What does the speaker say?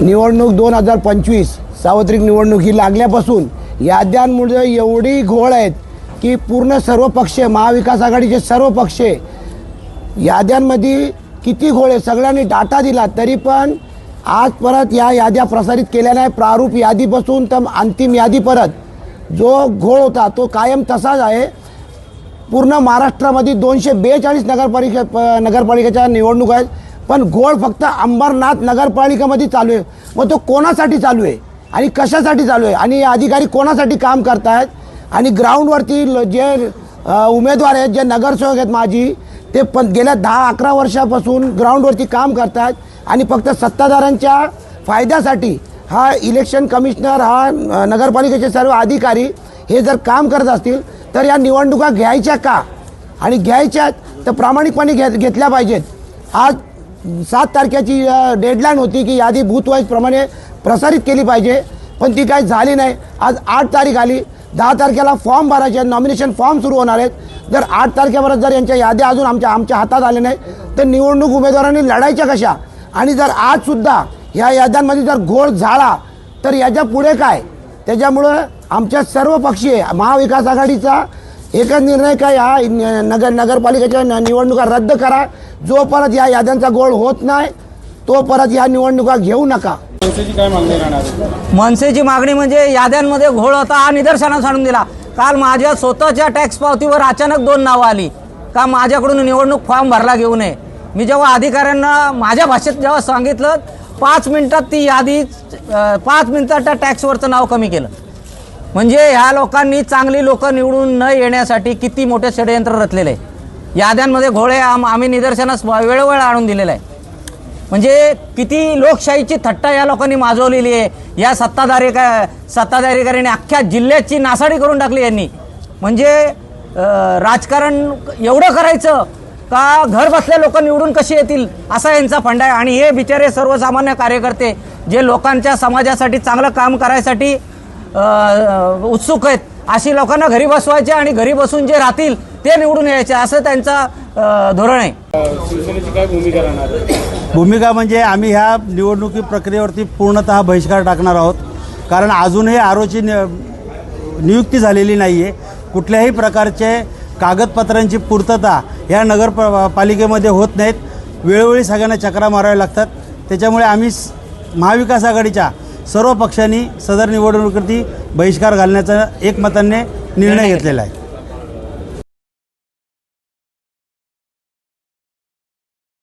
निवडणूक दोन हजार पंचवीस सार्वत्रिक निवडणूक ही लागल्यापासून याद्यांमुळे एवढी घोळ आहेत की पूर्ण सर्व पक्ष महाविकास आघाडीचे सर्व पक्ष याद्यांमध्ये किती घोळ आहे सगळ्यांनी डाटा दिला तरी पण आज परत या याद्या प्रसारित केल्या नाही. प्रारूप यादीपासून तर अंतिम यादी परत जो घोळ होता तो कायम तसाच आहे. पूर्ण महाराष्ट्रामध्ये दोनशे बेचाळीस नगरपालिका नगरपालिकेच्या निवडणूक आहेत. पण घोळ फक्त अंबरनाथ नगरपालिकेमध्ये चालू आहे. मग तो कोणासाठी चालू आहे? आणि कशासाठी चालू आहे? आणि अधिकारी कोणासाठी काम करतायत? आणि ग्राउंडवरती जे उमेदवार आहेत जे नगरसेवक आहेत माझी ते पण गेल्या दहा अकरा वर्षापासून ग्राउंडवरती काम करतात आणि फक्त सत्ताधाऱ्यांच्या फायद्यासाठी हा इलेक्शन कमिशनर हा नगरपालिकेचे सर्व अधिकारी हे जर काम करत असतील तर या निवडणुका घ्यायच्या का? आणि घ्यायच्यात तर प्रामाणिकपणे घे घेतल्या पाहिजेत. आज सात तारखेची डेडलाईन होती की यादी बूथवाईज प्रमाणे प्रसारित केली पाहिजे पण ती काही झाली नाही. आज आठ तारीख आली. दहा तारखेला फॉर्म भरायचे नॉमिनेशन फॉर्म सुरू होणार आहेत. जर आठ तारखेपर्यंत जर यांच्या याद्या अजून आमच्या आमच्या हातात आल्या नाही तर निवडणूक उमेदवारांनी लढायच्या कशा? आणि जर आजसुद्धा या याद्यांमध्ये जर घोळ झाला तर याच्यापुढे काय? त्याच्यामुळं आमच्या सर्व पक्षीय महाविकास आघाडीचा एकच निर्णय काय? हा न- नगर नगरपालिकेच्या निवडणुका रद्द करा. जो परत या याद्यांचा गोळ होत नाही तो परत या निवडणुका घेऊ नका. मनसेची काय मागणी राहणार आहे? मनसेची मागणी म्हणजे याद्यांमध्ये घोळ होता हा निदर्शनास आणून दिला. काल माझ्या स्वतःच्या टॅक्स पावतीवर अचानक दोन नावं आली. का माझ्याकडून निवडणूक फॉर्म भरला घेऊ नये? मी जेव्हा अधिकाऱ्यांना माझ्या भाषेत जेव्हा सांगितलं पाच मिनिटात ती यादी पाच मिनिटात त्या टॅक्सवरचं नाव कमी केलं. म्हणजे ह्या लोकांनी चांगली लोक निवडून न येण्यासाठी किती मोठे षडयंत्र रचलेले. आहे याद्यांमध्ये घोळे आम आम्ही निदर्शनास वेळोवेळ आणून दिलेलं आहे. म्हणजे किती लोकशाहीची थट्टा या लोकांनी माजवलेली आहे. या सत्ताधारी का सत्ताधारीकाऱ्यांनी अख्ख्या जिल्ह्याची नासाडी करून टाकली यांनी. म्हणजे राजकारण एवढं करायचं का घर बसल्या लोक निवडून कशी येतील असा यांचा फंडा आहे आणि हे बिचारे सर्वसामान्य कार्यकर्ते जे लोकांच्या समाजासाठी चांगलं काम करायसाठी उत्सुक आहेत अशी लोकांना घरी बसवायचे आणि घरी बसून जे राहतील ते निवडून यायचे असं त्यांचा धोरण आहे. शिवसेनेची काय भूमिका राहणार? आहे? भूमिका म्हणजे आम्ही ह्या निवडणुकी प्रक्रियेवरती पूर्णतः बहिष्कार टाकणार आहोत. कारण अजूनही आरोची नियुक्ती झालेली नाही आहे कुठल्याही प्रकारचे कागदपत्रांची पूर्तता ह्या नगर प- पालिकेमध्ये होत नाहीत. वेळोवेळी सगळ्यांना चक्रा माराव्या लागतात. त्याच्यामुळे आम्ही महाविकास आघाडीच्या सर्व पक्षांनी सदर निवडणुकीवरती बहिष्कार घालण्याचा एकमताने निर्णय घेतलेला आहे.